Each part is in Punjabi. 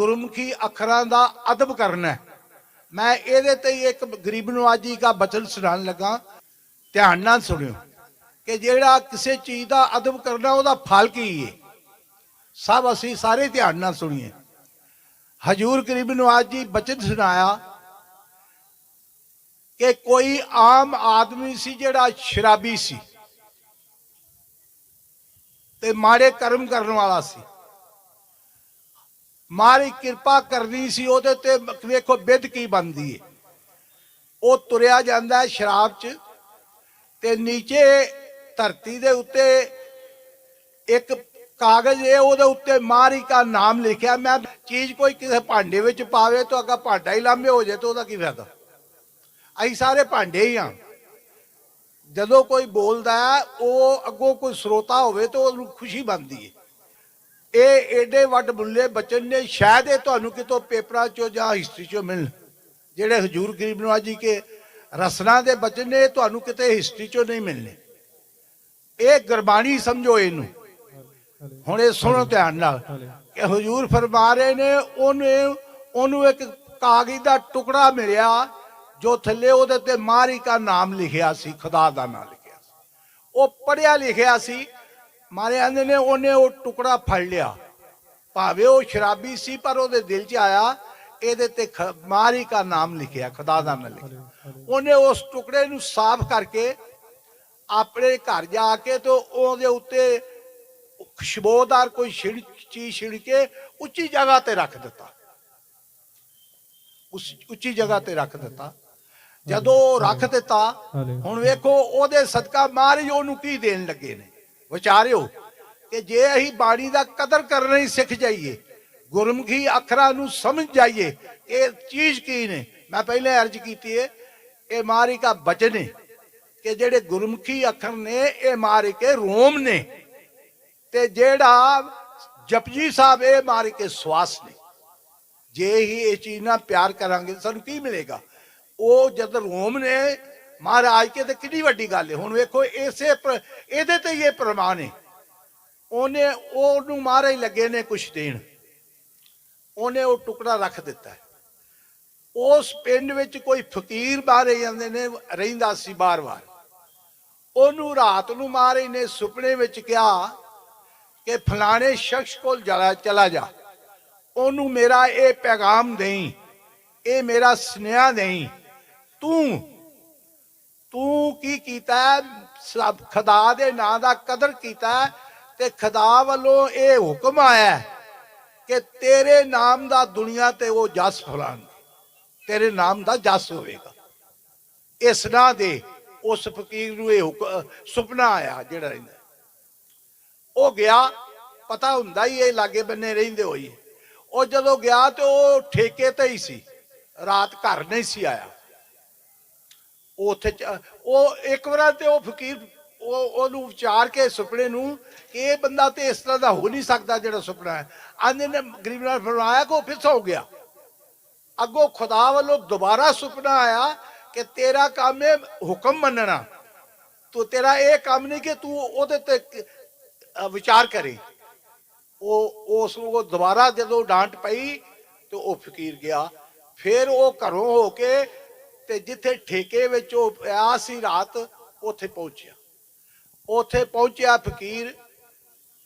ਗੁਰਮੁਖੀ ਅੱਖਰਾਂ ਦਾ ਅਦਬ ਕਰਨਾ ਮੈਂ ਇਹਦੇ ਤੇ ਇੱਕ ਗਰੀਬ ਨਵਾਜੀ ਦਾ ਬਚਨ ਸੁਣਾਉਣ ਲੱਗਾ। ਧਿਆਨ ਨਾਲ ਸੁਣਿਓ ਕਿ ਜਿਹੜਾ ਕਿਸੇ ਚੀਜ਼ ਦਾ ਅਦਬ ਕਰਨਾ, ਉਹਦਾ ਫਲ ਕੀ ਹੈ ਸਭ ਅਸੀਂ ਸਾਰੇ ਧਿਆਨ ਨਾਲ ਸੁਣੀਏ। ਹਜੂਰ ਗਰੀਬ ਨਵਾਜ ਜੀ ਬਚਨ ਸੁਣਾਇਆ ਕਿ ਕੋਈ ਆਮ ਆਦਮੀ ਸੀ ਜਿਹੜਾ ਸ਼ਰਾਬੀ ਸੀ ਤੇ ਮਾੜੇ ਕਰਮ ਕਰਨ ਵਾਲਾ ਸੀ। ਮਾਰੀ ਕਿਰਪਾ ਕਰਨੀ ਸੀ, ਉਹਦੇ ਤੇ ਵੇਖੋ ਬਿੱਦ ਕੀ ਬਣਦੀ ਹੈ ਉਹ ਤੁਰਿਆ ਜਾਂਦਾ ਸ਼ਰਾਬ 'ਚ ਤੇ ਨੀਚੇ ਧਰਤੀ ਦੇ ਉੱਤੇ ਇੱਕ ਕਾਗਜ਼ ਹੈ ਉਹਦੇ ਉੱਤੇ ਮਾਰੀ ਦਾ ਨਾਮ ਲਿਖਿਆ। ਮੈਂ ਚੀਜ਼ ਕੋਈ ਕਿਸੇ ਭਾਂਡੇ ਵਿੱਚ ਪਾਵੇ ਤਾਂ ਅਗਾ ਭਾਂਡਾ ਹੀ ਲਾਂਭੇ ਹੋ ਜਾਏ ਤਾਂ ਉਹਦਾ ਕੀ ਫਾਇਦਾ? ਅਸੀਂ ਸਾਰੇ ਭਾਂਡੇ ਹੀ ਆ। ਜਦੋਂ ਕੋਈ ਬੋਲਦਾ ਉਹ ਅੱਗੋਂ ਕੋਈ ਸਰੋਤਾ ਹੋਵੇ ਤਾਂ ਉਹਨੂੰ ਖੁਸ਼ੀ ਬਣਦੀ ਹੈ ਇਹ ਏਡੇ ਵੱਡ ਬੁੱਲੇ ਬਚਨ ਨੇ, ਸ਼ਾਇਦ ਇਹ ਤੁਹਾਨੂੰ ਕਿਤੋਂ ਪੇਪਰਾਂ ਚੋਂ ਜਾਂ ਹਿਸਟਰੀ ਚੋਂ ਮਿਲਣ। ਜਿਹੜੇ ਹਜੂਰ ਗਰੀਬ ਨਵਾਜ ਜੀ ਕੇ ਰਸਨਾ ਦੇ ਬਚਨ ਨੇ ਤੁਹਾਨੂੰ ਕਿਤੇ ਹਿਸਟਰੀ ਚੋਂ ਨਹੀਂ ਮਿਲਨੇ ਇਹ ਗੁਰਬਾਣੀ ਸਮਝੋ ਇਹਨੂੰ। ਹੁਣ ਇਹ ਸੁਣੋ ਧਿਆਨ ਨਾਲ ਕਿ ਹਜੂਰ ਫਰਮਾ ਰਹੇ ਨੇ, ਉਹਨੇ, ਉਹਨੂੰ ਇੱਕ ਕਾਗਜ਼ ਦਾ ਟੁਕੜਾ ਮਿਲਿਆ, ਜੋ ਥੱਲੇ ਉਹਦੇ ਤੇ ਮਾਰੀ ਦਾ ਨਾਮ ਲਿਖਿਆ ਸੀ, ਖੁਦਾ ਦਾ ਨਾਮ ਲਿਖਿਆ ਸੀ। ਉਹ ਪੜਿਆ ਲਿਖਿਆ ਸੀ ਮਾਰੇ ਆਂਦੇ ਨੇ ਉਹਨੇ ਉਹ ਟੁਕੜਾ ਫੜ ਲਿਆ। ਭਾਵੇਂ ਉਹ ਸ਼ਰਾਬੀ ਸੀ ਪਰ ਉਹਦੇ ਦਿਲ 'ਚ ਆਇਆ ਇਹਦੇ ਤੇ ਮਾਰੀ ਦਾ ਨਾਮ ਲਿਖਿਆ ਖੁਦਾ ਦਾ ਨਾਮ ਲਿਖਿਆ। ਉਹਨੇ ਉਸ ਟੁਕੜੇ ਨੂੰ ਸਾਫ਼ ਕਰਕੇ ਆਪਣੇ ਘਰ ਜਾ ਕੇ ਤੇ ਉਹਦੇ ਉੱਤੇ ਖੁਸ਼ਬੂਦਾਰ ਕੋਈ ਛਿੜ ਚੀਜ਼ ਛਿੜ ਕੇ ਉੱਚੀ ਜਗ੍ਹਾ ਤੇ ਰੱਖ ਦਿੱਤਾ। ਉਸ ਉੱਚੀ ਜਗ੍ਹਾ ਤੇ ਰੱਖ ਦਿੱਤਾ। ਜਦੋਂ ਉਹ ਰੱਖ ਦਿੱਤਾ ਹੁਣ ਵੇਖੋ ਉਹਦੇ ਸਦਕਾ ਮਹਾਰਾਜ ਉਹਨੂੰ ਕੀ ਦੇਣ ਲੱਗੇ ਨੇ? ਵਿਚਾਰਿਓ ਕਿ ਜੇ ਅਸੀਂ ਬਾਣੀ ਦਾ ਕਦਰ ਕਰਨਾ ਹੀ ਸਿੱਖ ਜਾਈਏ, ਗੁਰਮੁਖੀ ਅੱਖਰਾਂ ਨੂੰ ਸਮਝ ਜਾਈਏ, ਇਹ ਚੀਜ਼ ਕੀ ਨੇ? ਮੈਂ ਪਹਿਲੇ ਅਰਜ਼ ਕੀਤੀ ਹੈ ਇਹ ਮਾਰੀ ਦਾ ਬਚਨ ਹੈ ਕਿ ਜਿਹੜੇ ਗੁਰਮੁਖੀ ਅੱਖਰ ਨੇ, ਇਹ ਮਾਰੀ ਕੇ ਰੋਮ ਨੇ, ਤੇ ਜਿਹੜਾ ਜਪਜੀ ਸਾਹਿਬ, ਇਹ ਮਾਰੀ ਕੇ ਸਵਾਸ ਨੇ। ਜੇ ਹੀ ਇਹ ਚੀਜ਼ ਨਾਲ ਪਿਆਰ ਕਰਾਂਗੇ, ਸਾਨੂੰ ਕੀ ਮਿਲੇਗਾ? ਉਹ ਜਦ ਰੋਮ ਨੇ ਮਹਾਰਾਜ ਕੇ ਤੇ ਕਿੰਨੀ ਵੱਡੀ ਗੱਲ ਹੈ ਹੁਣ ਵੇਖੋ, ਇਸੇ ਇਹਦੇ ਤੇ ਹੀ ਇਹ ਪ੍ਰਮਾਣ ਹੈ ਉਹਨੇ, ਉਹਨੂੰ ਮਹਾਰਾਜ ਲੱਗੇ ਨੇ ਕੁਛ ਦੇਣ। ਉਹਨੇ ਉਹ ਟੁਕੜਾ ਰੱਖ ਦਿੱਤਾ। ਉਸ ਪਿੰਡ ਵਿੱਚ ਕੋਈ ਫਕੀਰ ਬਾਹਰ ਜਾਂਦੇ ਨੇ, ਰਹਿੰਦਾ ਸੀ ਬਾਰ-ਬਾਰ ਉਹਨੂੰ ਰਾਤ ਨੂੰ ਮਹਾਰਾਜ ਨੇ ਸੁਪਨੇ ਵਿੱਚ ਕਿਹਾ ਕਿ ਫਲਾਣੇ ਸ਼ਖਸ ਕੋਲ ਜਲਾ, ਚਲਾ ਜਾ। ਉਹਨੂੰ ਮੇਰਾ ਇਹ ਪੈਗਾਮ ਦੇਈ, ਇਹ ਮੇਰਾ ਸੁਨੇਹਾ ਦੇਈ, ਤੂੰ ਤੂੰ ਕੀ ਕੀਤਾ ਹੈ? ਖੁਦਾ ਦੇ ਨਾਂ ਦਾ ਕਦਰ ਕੀਤਾ ਤੇ ਖੁਦਾ ਵੱਲੋਂ ਇਹ ਹੁਕਮ ਆਇਆ ਕਿ ਤੇਰੇ ਨਾਮ ਦਾ ਦੁਨੀਆ ਤੇ ਉਹ ਜਸ ਫਲਾਣ ਤੇਰੇ ਨਾਮ ਦਾ ਜਸ ਹੋਵੇਗਾ। ਇਸ ਨਾਂ ਦੇ ਉਸ ਫਕੀਰ ਨੂੰ ਇਹ ਹੁਕ- ਸੁਪਨਾ ਆਇਆ ਜਿਹੜਾ ਰਹਿੰਦਾ ਉਹ ਗਿਆ, ਪਤਾ ਹੁੰਦਾ ਹੀ ਇਹ ਲਾਗੇ ਬੰਨੇ ਰਹਿੰਦੇ ਹੋਈ। ਉਹ ਜਦੋਂ ਗਿਆ ਤੇ ਉਹ ਠੇਕੇ ਤੇ ਹੀ ਸੀ। ਰਾਤ ਘਰ ਨਹੀਂ ਸੀ ਆਇਆ। ਉਹ ਉੱਥੇ ਉਹ ਇੱਕ ਵਾਰ ਤੇ ਉਹ ਫਕੀਰ, ਉਹ, ਉਹਨੂੰ ਵਿਚਾਰ ਕੇ ਸੁਪਨੇ ਨੂੰ ਕਿ ਇਹ ਬੰਦਾ ਤੇ ਇਸ ਤਰ੍ਹਾਂ ਦਾ ਹੋ ਨਹੀਂ ਸਕਦਾ ਜਿਹੜਾ ਸੁਪਨਾ ਹੈ। ਆਂਦੇ ਨੇ, ਗਰੀਬ ਨਾਲ ਫਰਮਾਇਆ ਕਿ ਉਹ ਫਿਰ ਸੌ ਗਿਆ। ਅੱਗੋਂ ਖੁਦਾ ਵੱਲੋਂ ਦੁਬਾਰਾ ਸੁਪਨਾ ਆਇਆ ਕਿ ਤੇਰਾ ਕੰਮ ਹੈ ਹੁਕਮ ਮੰਨਣਾ। ਤੂੰ, ਤੇਰਾ ਇਹ ਕੰਮ ਨਹੀਂ ਕਿ ਤੂੰ ਉਹਦੇ ਤੇ ਵਿਚਾਰ ਕਰੇ। ਉਹ, ਉਸ ਨੂੰ ਦੁਬਾਰਾ ਜਦੋਂ ਡਾਂਟ ਪਈ ਤੇ ਉਹ ਫਕੀਰ ਗਿਆ। ਫਿਰ ਉਹ ਘਰੋਂ ਹੋ ਕੇ ਤੇ ਜਿੱਥੇ ਠੇਕੇ ਵਿੱਚ ਉਹ ਪਿਆ ਸੀ ਰਾਤ, ਉੱਥੇ ਪਹੁੰਚਿਆ। ਉੱਥੇ ਪਹੁੰਚਿਆ ਫਕੀਰ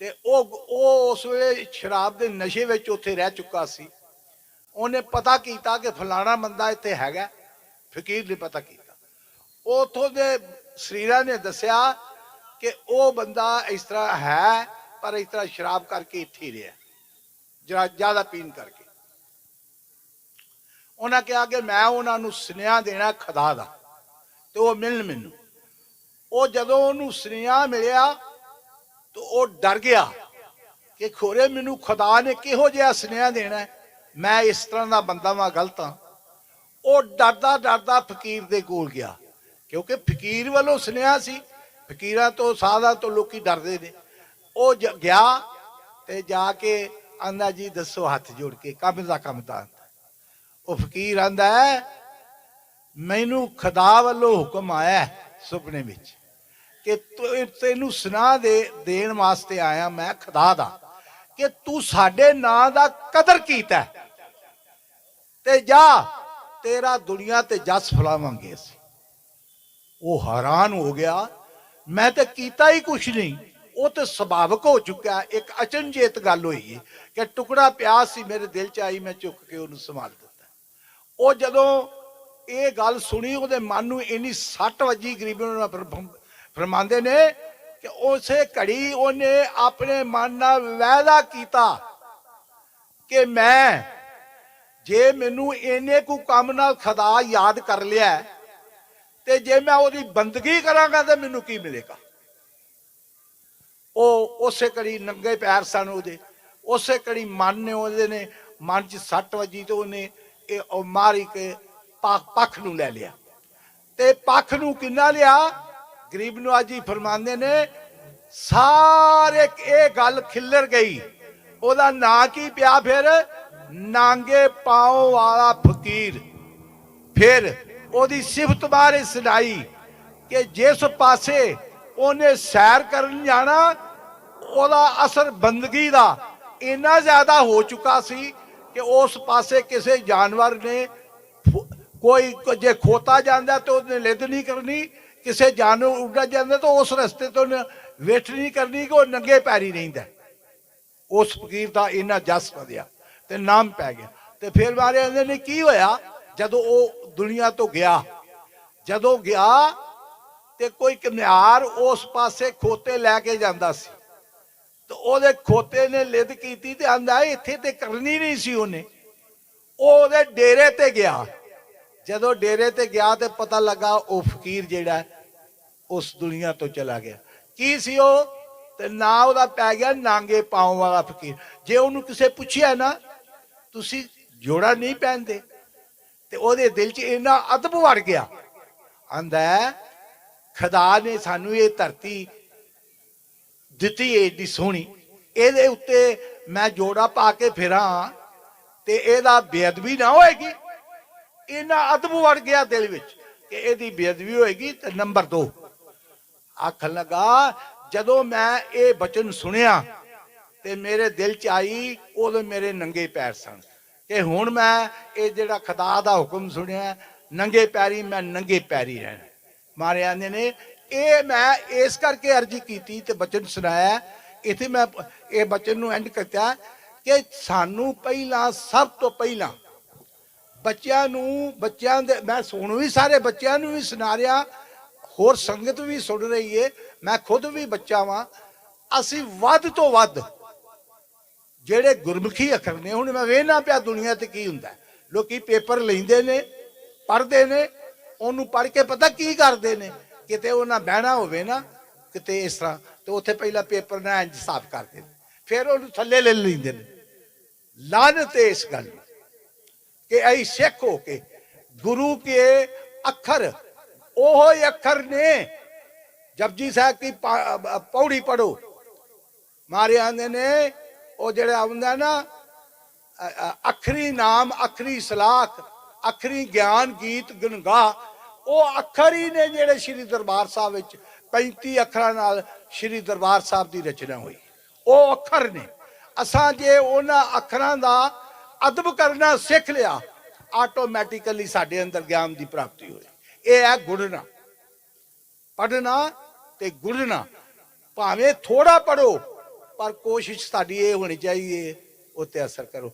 ਤੇ ਉਹ ਉਹ ਉਸ ਵੇਲੇ ਸ਼ਰਾਬ ਦੇ ਨਸ਼ੇ ਵਿੱਚ ਉੱਥੇ ਰਹਿ ਚੁੱਕਾ ਸੀ। ਉਹਨੇ ਪਤਾ ਕੀਤਾ ਕਿ ਫਲਾਣਾ ਬੰਦਾ ਇੱਥੇ ਹੈਗਾ ਫਕੀਰ ਨੇ ਪਤਾ ਕੀਤਾ। ਉਥੋਂ ਦੇ ਸਰੀਰਾਂ ਨੇ ਦੱਸਿਆ ਕਿ ਉਹ ਬੰਦਾ ਇਸ ਤਰ੍ਹਾਂ ਹੈ, ਪਰ ਇਸ ਤਰ੍ਹਾਂ ਸ਼ਰਾਬ ਕਰਕੇ ਇੱਥੇ ਰਿਹਾ। ਜ਼ਿਆਦਾ ਪੀਣ ਕਰਕੇ। ਉਹਨਾਂ ਕਿਹਾ ਕਿ ਮੈਂ ਉਹਨਾਂ ਨੂੰ ਸੁਨੇਹਾ ਦੇਣਾ ਖੁਦਾ ਦਾ ਤੇ ਉਹ ਮਿਲਣ ਮੈਨੂੰ। ਉਹ ਜਦੋਂ ਉਹਨੂੰ ਸੁਨੇਹਾ ਮਿਲਿਆ ਤਾਂ ਉਹ ਡਰ ਗਿਆ ਕਿ ਖੋਰੇ ਮੈਨੂੰ ਖੁਦਾ ਨੇ ਕਿਹੋ ਜਿਹਾ ਸੁਨੇਹਾ ਦੇਣਾ ਹੈ? ਮੈਂ ਇਸ ਤਰ੍ਹਾਂ ਦਾ ਬੰਦਾ ਵਾਂ, ਗਲਤ ਹਾਂ। ਉਹ ਡਰਦਾ ਡਰਦਾ ਫਕੀਰ ਦੇ ਕੋਲ ਗਿਆ ਕਿਉਂਕਿ ਫਕੀਰ ਵੱਲੋਂ ਸੁਨੇਹਾ ਸੀ। ਫਕੀਰਾਂ ਤੋਂ ਸਾਦਾ ਤੋਂ ਲੋਕੀ ਡਰਦੇ ਨੇ। ਉਹ ਜ- ਗਿਆ ਤੇ ਜਾ ਕੇ ਆਂਦਾ ਜੀ ਦੱਸੋ ਹੱਥ ਜੋੜ ਕੇ, ਕੰਮ ਦਾ ਕੰਮ ਤਾਂ। ਉਹ ਫਕੀਰ ਆਂਦਾ ਹੈ, ਮੈਨੂੰ ਖੁਦਾ ਵੱਲੋਂ ਹੁਕਮ ਆਇਆ ਸੁਪਨੇ ਵਿੱਚ ਕਿ ਤੈਨੂੰ ਸੁਨਾ ਦੇ, ਦੇਣ ਵਾਸਤੇ ਆਇਆ ਮੈਂ ਖੁਦਾ ਦਾ, ਕਿ ਤੂੰ ਸਾਡੇ ਨਾਂ ਦਾ ਕਦਰ ਕੀਤਾ ਤੇ ਜਾ, ਤੇਰਾ ਦੁਨੀਆ ਤੇ ਜਸ ਫਲਾਵਾਂਗੇ ਅਸੀਂ। ਉਹ ਹੈਰਾਨ ਹੋ ਗਿਆ, ਮੈਂ ਤੇ ਕੀਤਾ ਹੀ ਕੁਛ ਨਹੀਂ, ਉਹ ਤੇ ਸੁਭਾਵਕ ਹੋ ਚੁੱਕਿਆ ਇੱਕ ਅਚਨਚੇਤ ਗੱਲ ਹੋਈ ਕਿ ਟੁਕੜਾ ਪਿਆ ਸੀ ਮੇਰੇ ਦਿਲ ਚ ਆਈ, ਮੈਂ ਚੁੱਕ ਕੇ ਉਹਨੂੰ ਸੰਭਾਲ ਉਹ ਜਦੋਂ ਇਹ ਗੱਲ ਸੁਣੀ, ਉਹਦੇ ਮਨ ਨੂੰ ਇੰਨੀ ਸੱਟ ਵੱਜੀ, ਗਰੀਬੀ ਨੂੰ ਫਰਮਾਉਂਦੇ ਨੇ ਕਿ ਉਸੇ ਘੜੀ ਉਹਨੇ ਆਪਣੇ ਮਨ ਨਾਲ ਵਾਅਦਾ ਕੀਤਾ ਕਿ ਮੈਂ ਜੇ ਮੈਨੂੰ ਇੰਨੇ ਕੁ ਕੰਮ ਨਾਲ ਖੁਦਾ ਯਾਦ ਕਰ ਲਿਆ ਤੇ ਜੇ ਮੈਂ ਉਹਦੀ ਬੰਦਗੀ ਕਰਾਂਗਾ ਤੇ ਮੈਨੂੰ ਕੀ ਮਿਲੇਗਾ? ਉਹ ਉਸੇ ਘੜੀ ਨੰਗੇ ਪੈਰ ਸਨ ਉਹਦੇ, ਉਸੇ ਘੜੀ ਮਨ ਨੇ ਉਹਦੇ ਨੇ ਮਨ 'ਚ ਸੱਟ ਵੱਜੀ ਤੇ ਉਹਨੇ ਇਹ ਉਹ ਮਾਰੀ ਕੇ ਪੱਖ ਨੂੰ ਲੈ ਲਿਆ। ਤੇ ਪੱਖ ਨੂੰ ਕਿੰਨਾ ਲਿਆ? ਗਰੀਬ ਨਵਾਜੀ ਫਰਮਾਉਂਦੇ ਨੇ, ਸਾਰੇ ਇਹ ਗੱਲ ਖਿੱਲਰ ਗਈ। ਉਹਦਾ ਨਾਂ ਕੀ ਪਿਆ ਫਿਰ? ਨਾਂਗੇ ਪਾਉ ਵਾਲਾ ਫਕੀਰ। ਫਿਰ ਉਹਦੀ ਸਿਫਤ ਬਾਰੇ ਸੁਣਾਈ ਕਿ ਜਿਸ ਪਾਸੇ ਉਹਨੇ ਸੈਰ ਕਰਨ ਜਾਣਾ, ਉਹਦਾ ਅਸਰ ਬੰਦਗੀ ਦਾ ਇੰਨਾ ਜ਼ਿਆਦਾ ਹੋ ਚੁੱਕਾ ਸੀ ਕਿ ਉਸ ਪਾਸੇ ਕਿਸੇ ਜਾਨਵਰ ਨੇ ਕੋਈ ਜੇ ਖੋਤਾ ਜਾਂਦਾ ਤੇ ਉਹਨੇ ਲਿੱਦ ਨਹੀਂ ਕਰਨੀ, ਕਿਸੇ ਜਾਨਵਰ ਉੱਡਾ ਜਾਂਦਾ ਤਾਂ ਉਸ ਰਸਤੇ ਤੋਂ ਉਹਨੇ ਵੇਟ ਨਹੀਂ ਕਰਨੀ ਕਿ ਉਹ ਨੰਗੇ ਪੈਰੀ ਰਹਿੰਦਾ ਉਸ ਫਕੀਰ ਦਾ ਇੰਨਾ ਜਸ ਵਧਿਆ ਤੇ ਨਾਮ ਪੈ ਗਿਆ। ਤੇ ਫਿਰ ਮਾਰੇ ਕਹਿੰਦੇ ਨੇ ਕੀ ਹੋਇਆ? ਜਦੋਂ ਉਹ ਦੁਨੀਆ ਤੋਂ ਗਿਆ, ਜਦੋਂ ਗਿਆ ਤੇ ਕੋਈ ਕਮਿਆਰ ਉਸ ਪਾਸੇ ਖੋਤੇ ਲੈ ਕੇ ਜਾਂਦਾ ਸੀ। ਤੇ ਉਹਦੇ ਖੋਤੇ ਨੇ ਲਿਦ ਕੀਤੀ ਤੇ ਆਂਦਾ ਇੱਥੇ ਤੇ ਕਰਨੀ ਨਹੀਂ ਸੀ ਉਹਨੇ। ਉਹ ਉਹਦੇ ਡੇਰੇ ਤੇ ਗਿਆ। ਜਦੋਂ ਡੇਰੇ ਤੇ ਗਿਆ ਤੇ ਪਤਾ ਲੱਗਾ ਉਹ ਫਕੀਰ ਜਿਹੜਾ ਉਸ ਦੁਨੀਆ ਤੋਂ ਚਲਾ ਗਿਆ। ਕੀ ਸੀ ਉਹ? ਤੇ ਨਾਂ ਉਹਦਾ ਪੈ ਗਿਆ ਨਾਂਗੇ ਪਾਉਂ ਵਾਲਾ ਫਕੀਰ। ਜੇ ਉਹਨੂੰ ਕਿਸੇ ਪੁੱਛਿਆ ਨਾ, ਤੁਸੀਂ ਜੋੜਾ ਨਹੀਂ ਪਹਿਨਦੇ, ਤੇ ਉਹਦੇ ਦਿਲ 'ਚ ਇੰਨਾ ਅਦਬ ਵੜ ਗਿਆ। ਆਂਦਾ ਖੁਦਾ ਨੇ ਸਾਨੂੰ ਇਹ ਧਰਤੀ ਦਿੱਤੀ ਏਡੀ ਸੋਹਣੀ। ਇਹਦੇ ਉੱਤੇ ਮੈਂ ਜੋੜਾ ਪਾ ਕੇ ਫਿਰਾਂ ਤੇ ਇਹਦਾ ਬੇਅਦਬੀ ਨਾ ਹੋਏਗੀ। ਇੰਨਾ ਅਦਬ ਵੜ ਗਿਆ ਦਿਲ ਵਿੱਚ ਕਿ ਇਹਦੀ ਬੇਅਦਬੀ ਹੋਏਗੀ ਤੇ ਨੰਬਰ 2 ਆਖਣ ਲਗਾ, ਜਦੋਂ ਮੈਂ ਇਹ ਬਚਨ ਸੁਣਿਆ ਤੇ ਮੇਰੇ ਦਿਲ ਚ ਆਈ, ਉਦੋਂ ਮੇਰੇ ਨੰਗੇ ਪੈਰ ਸਨ। ਕਿ ਹੁਣ ਮੈਂ ਇਹ ਜਿਹੜਾ ਖੁਦਾ ਦਾ ਹੁਕਮ ਸੁਣਿਆ, ਨੰਗੇ ਪੈਰੀ ਮੈਂ ਨੰਗੇ ਪੈਰੀ ਰਹਿਣਾ। ਮਾਰੇ ਆਂਦੇ ਨੇ ਇਹ ਮੈਂ ਇਸ ਕਰਕੇ ਅਰਜੀ ਕੀਤੀ ਤੇ ਬਚਨ ਸੁਣਾਇਆ। ਇਥੇ ਮੈਂ ਇਹ ਬਚਨ ਨੂੰ ਐਂਡ ਕਰਤਾ ਕਿ ਸਾਨੂੰ ਪਹਿਲਾਂ, ਸਭ ਤੋਂ ਪਹਿਲਾਂ ਬੱਚਿਆਂ ਨੂੰ, ਬੱਚਿਆਂ ਦੇ, ਮੈਂ ਸੁਣ ਵੀ ਸਾਰੇ ਬੱਚਿਆਂ ਨੂੰ ਵੀ ਸੁਣਾ ਰਿਹਾ, ਹੋਰ ਸੰਗਤ ਵੀ ਸੁਣ ਰਹੀ ਏ, ਮੈਂ ਖੁਦ ਵੀ ਬੱਚਾ ਵਾਂ। ਅਸੀਂ ਵੱਧ ਤੋਂ ਵੱਧ ਜਿਹੜੇ ਗੁਰਮੁਖੀ ਅੱਖਰ ਨੇ, ਹੁਣ ਮੈਂ ਵੇਖਣਾ ਪਿਆ ਦੁਨੀਆ ਤੇ ਕੀ ਹੁੰਦਾ। ਹੈ। ਲੋਕੀ ਪੇਪਰ ਲੈਂਦੇ ਨੇ, ਪੜ੍ਹਦੇ ਨੇ, ਉਹਨੂੰ ਪੜ੍ਹ ਕੇ ਪਤਾ ਕੀ ਕਰਦੇ ਨੇ। ਕਿਤੇ ਉਹਨਾਂ ਬਹਿਣਾ ਹੋਵੇ ਨਾ, ਕਿਤੇ ਇਸ ਤਰ੍ਹਾਂ, ਤੇ ਉੱਥੇ ਪਹਿਲਾਂ ਪੇਪਰ ਨਾਲ ਇੰਜ ਸਾਫ਼ ਕਰਦੇ ਨੇ। ਫਿਰ ਉਹਨੂੰ ਥੱਲੇ ਲੈ ਲੈਂਦੇ ਨੇ। ਲਾਨਤ ਹੈ ਇਸ ਗੱਲ ਕਿ ਐ ਸਿੱਖ ਹੋ ਕੇ, ਗੁਰੂ ਕੇ ਅੱਖਰ, ਉਹ ਹੀ ਅੱਖਰ ਨੇ। ਜਪਜੀ ਸਾਹਿਬ ਕੀ ਪੌੜੀ ਪੜੋ ਮਾਰੇ ਆਂਦੇ ਨੇ, ਉਹ ਜਿਹੜਾ ਆਉਂਦਾ ਨਾ, ਅ- ਅੱਖਰੀ ਨਾਮ, ਅੱਖਰੀ ਸਲਾਖ, ਅੱਖਰੀ ਗਿਆਨ, ਗੀਤ ਗੁਣਗਾ ਉਹ ਅੱਖਰ ਹੀ ਨੇ ਜਿਹੜੇ ਸ੍ਰੀ ਦਰਬਾਰ ਸਾਹਿਬ ਵਿੱਚ 35 ਅੱਖਰਾਂ ਨਾਲ ਸ੍ਰੀ ਦਰਬਾਰ ਸਾਹਿਬ ਦੀ ਰਚਨਾ ਹੋਈ। ਉਹ ਅੱਖਰ ਨੇ। ਅਸਾਂ ਜੇ ਉਹਨਾਂ ਅੱਖਰਾਂ ਦਾ ਅਦਬ ਕਰਨਾ ਸਿੱਖ ਲਿਆ ਆਟੋਮੈਟਿਕਲੀ ਸਾਡੇ ਅੰਦਰ ਗਿਆਨ ਦੀ ਪ੍ਰਾਪਤੀ ਹੋਈ। ਇਹ ਹੈ ਗੁੜਨਾ ਪੜਨਾ ਤੇ ਗੁੜਨਾ ਭਾਵੇਂ ਥੋੜਾ ਪੜੋ ਪਰ ਕੋਸ਼ਿਸ਼ ਸਾਡੀ ਇਹ ਹੋਣੀ ਚਾਹੀਏ, ਉੱਤੇ ਅਸਰ ਕਰੋ।